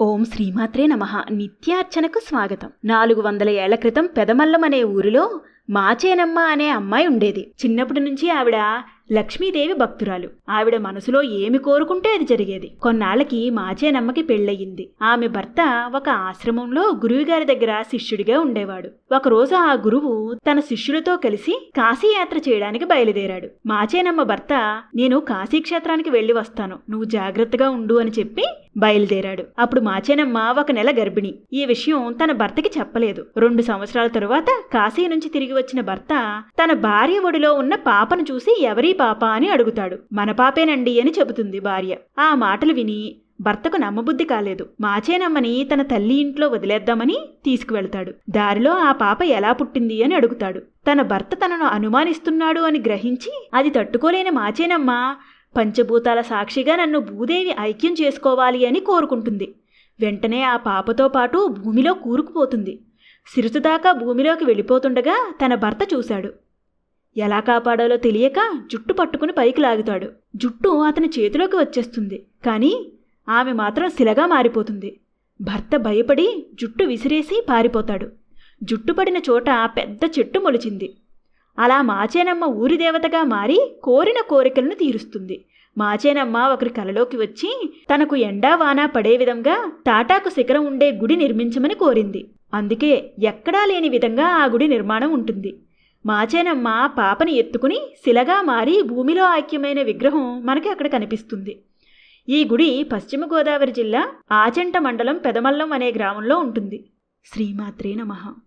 ఓం శ్రీమాత్రే నమ. నిత్యార్చనకు స్వాగతం. నాలుగు వందల ఏళ్ళ క్రితం పెదమల్లం అనే ఊరిలో మాచేనమ్మ అనే అమ్మాయి ఉండేది. చిన్నప్పటి నుంచి ఆవిడ లక్ష్మీదేవి భక్తురాలు. ఆవిడ మనసులో ఏమి కోరుకుంటే అది జరిగేది. కొన్నాళ్ళకి మాచేనమ్మకి పెళ్ళయింది. ఆమె భర్త ఒక ఆశ్రమంలో గురువుగారి దగ్గర శిష్యుడిగా ఉండేవాడు. ఒకరోజు ఆ గురువు తన శిష్యులతో కలిసి కాశీయాత్ర చేయడానికి బయలుదేరాడు. మాచేనమ్మ భర్త నేను కాశీక్షేత్రానికి వెళ్ళి వస్తాను. నువ్వు జాగ్రత్తగా ఉండు అని చెప్పి బయలుదేరాడు. అప్పుడు మాచేనమ్మ ఒక నెల గర్భిణి. ఈ విషయం తన భర్తకి చెప్పలేదు. రెండు సంవత్సరాల తరువాత కాశీ నుంచి తిరిగి వచ్చిన భర్త తన భార్య ఒడిలో ఉన్న పాపను చూసి ఎవరీ పాప అని అడుగుతాడు. మన పాపేనండి అని చెబుతుంది భార్య. ఆ మాటలు విని భర్తకు నమ్మబుద్ధి కాలేదు. మాచేనమ్మని తన తల్లి ఇంట్లో వదిలేద్దామని తీసుకువెళ్తాడు. దారిలో ఆ పాప ఎలా పుట్టింది అని అడుగుతాడు. తన భర్త తనను అనుమానిస్తున్నాడు అని గ్రహించి అది తట్టుకోలేని మాచేనమ్మ పంచభూతాల సాక్షిగా నన్ను భూదేవి ఐక్యం చేసుకోవాలి అని కోరుకుంటుంది. వెంటనే ఆ పాపతో పాటు భూమిలో కూరుకుపోతుంది. సిరుసు దాకా భూమిలోకి వెళ్ళిపోతుండగా తన భర్త చూశాడు. ఎలా కాపాడాలో తెలియక జుట్టు పట్టుకుని పైకి లాగుతాడు. జుట్టు అతని చేతిలోకి వచ్చేస్తుంది. కానీ ఆమె మాత్రం శిలగా మారిపోతుంది. భర్త భయపడి జుట్టు విసిరేసి పారిపోతాడు. జుట్టు పడిన చోట పెద్ద చెట్టు మొలిచింది. అలా మాచేనమ్మ ఊరి దేవతగా మారి కోరిన కోరికలను తీరుస్తుంది. మాచేనమ్మ ఒకరి కలలోకి వచ్చి తనకు ఎండా వాన పడే విధంగా తాటాకు శిఖరం ఉండే గుడి నిర్మించమని కోరింది. అందుకే ఎక్కడా లేని విధంగా ఆ గుడి నిర్మాణం ఉంటుంది. మాచేనమ్మ పాపని ఎత్తుకుని శిలగా మారి భూమిలో ఐక్యమైన విగ్రహం మనకి అక్కడ కనిపిస్తుంది. ఈ గుడి పశ్చిమ గోదావరి జిల్లా ఆచంట మండలం పెదమల్లం అనే గ్రామంలో ఉంటుంది. శ్రీమాత్రే నమః.